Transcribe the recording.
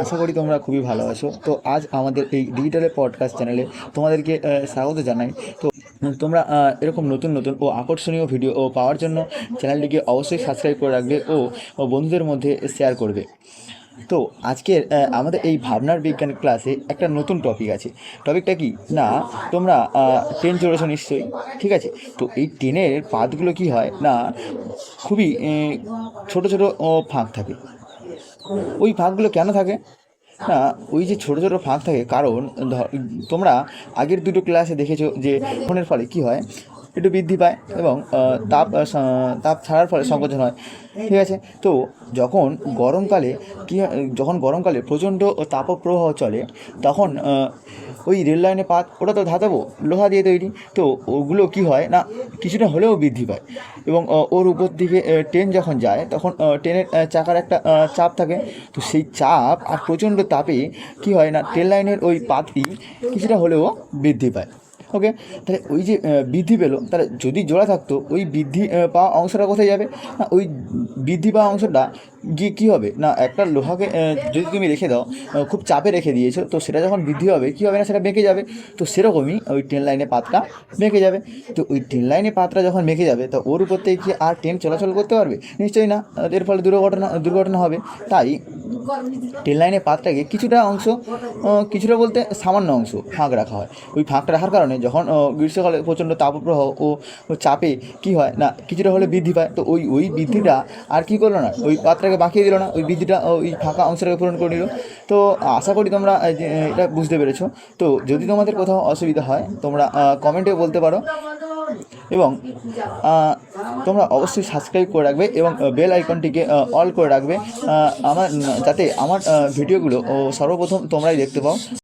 আশা করি তোমরা খুবই ভালো আছো। তো আজ আমাদের এই ডিজিটালের পডকাস্ট চ্যানেলে তোমাদেরকে স্বাগত জানাই। তো তোমরা এরকম নতুন নতুন ও আকর্ষণীয় ভিডিও ও পাওয়ার জন্য চ্যানেলটিকে অবশ্যই সাবস্ক্রাইব করে রাখবে ও বন্ধুদের মধ্যে শেয়ার করবে। তো, আজকের আমাদের এই ভাবনার বিজ্ঞান ক্লাসে একটা নতুন টপিক আছে। টপিকটা কি? না, তোমরা ট্রেন চড়েছো নিশ্চয়ই, ঠিক আছে? তো এই ট্রেনের পাতগুলো কি হয়? না, খুবই ছোট ছোট ফাঁক থাকে। ওই ফাঁকগুলো কেন থাকে? না, ওই যে ছোটো ছোটো ফাঁক থাকে, কারণ তোমরা আগের দুটো ক্লাসে দেখেছ যে, ফোনের ফলে কি হয়? একটু বৃদ্ধি পায় এবং তাপ তাপ ছাড়ার ফলে সংকোচন হয়। ঠিক আছে? তো যখন গরমকালে কি যখন গরমকালে প্রচণ্ড তাপপ্রবাহ চলে, তখন ওই রেল লাইনে পাত, ওটা তো ধাতব, লোহা দিয়ে তৈরি। তো ওগুলো কি হয় না, কিছুটা হলেও বৃদ্ধি পায়। এবং ওর উপর দিকে ট্রেন যখন যায়, তখন ট্রেনের চাকার একটা চাপ থাকে। তো সেই চাপ আর প্রচণ্ড তাপে কি হয় না ট্রেন লাইনের ওই পাতটি কিছুটা হলেও বৃদ্ধি পায়। ওকে? তাহলে ওই যে বৃদ্ধি পেল। তাহলে যদি জোড়া থাকতো, ওই বৃদ্ধি পাওয়া অংশটা কোথায় যাবে? না, ওই বৃদ্ধি পাওয়া অংশটা গিয়ে কী হবে? না, একটা লোহাকে যদি তুমি রেখে দাও খুব চাপে রেখে দিয়েছ, তো সেটা যখন বৃদ্ধি হবে, কী হবে না, সেটা বেঁকে যাবে। তো সেরকমই ওই ট্রেন লাইনে পাতটা বেঁকে যাবে। তো ওই ট্রেন লাইনে পাতটা যখন বেঁকে যাবে, তো ওর উপর থেকে কি আর ট্রেন চলাচল করতে পারবে? নিশ্চয়ই না। এর ফলে দুর্ঘটনা দুর্ঘটনা হবে। তাই ট্রেন লাইনের পাতটাকে কিছুটা অংশ কিছুটা বলতে সামান্য অংশ ফাঁক রাখা হয়। ওই ফাঁকটা রাখার কারণে যখন গ্রীষ্মকালে প্রচণ্ড তাপপ্রবাহ ও চাপে কি হয় না, কিছুটা হলে বৃদ্ধি পায়। তো ওই ওই বৃদ্ধিটা আর কি করল না, ওই পাতটাকে বাঁকিয়ে দিল না, ওই বৃদ্ধিটা ওই ফাঁকা অংশটাকে পূরণ করে নিল। তো আশা করি তোমরা এটা বুঝতে পেরেছ। তো যদি তোমাদের কোথাও অসুবিধা হয়, তোমরা কমেন্টে বলতে পারো। এবং তোমরা অবশ্যই সাবস্ক্রাইব করে রাখবে এবং বেল আইকনটিকে অল করে রাখবে। আমার যাতে আমার ভিডিওগুলো সর্বপ্রথম তোমরাই দেখতে পাও।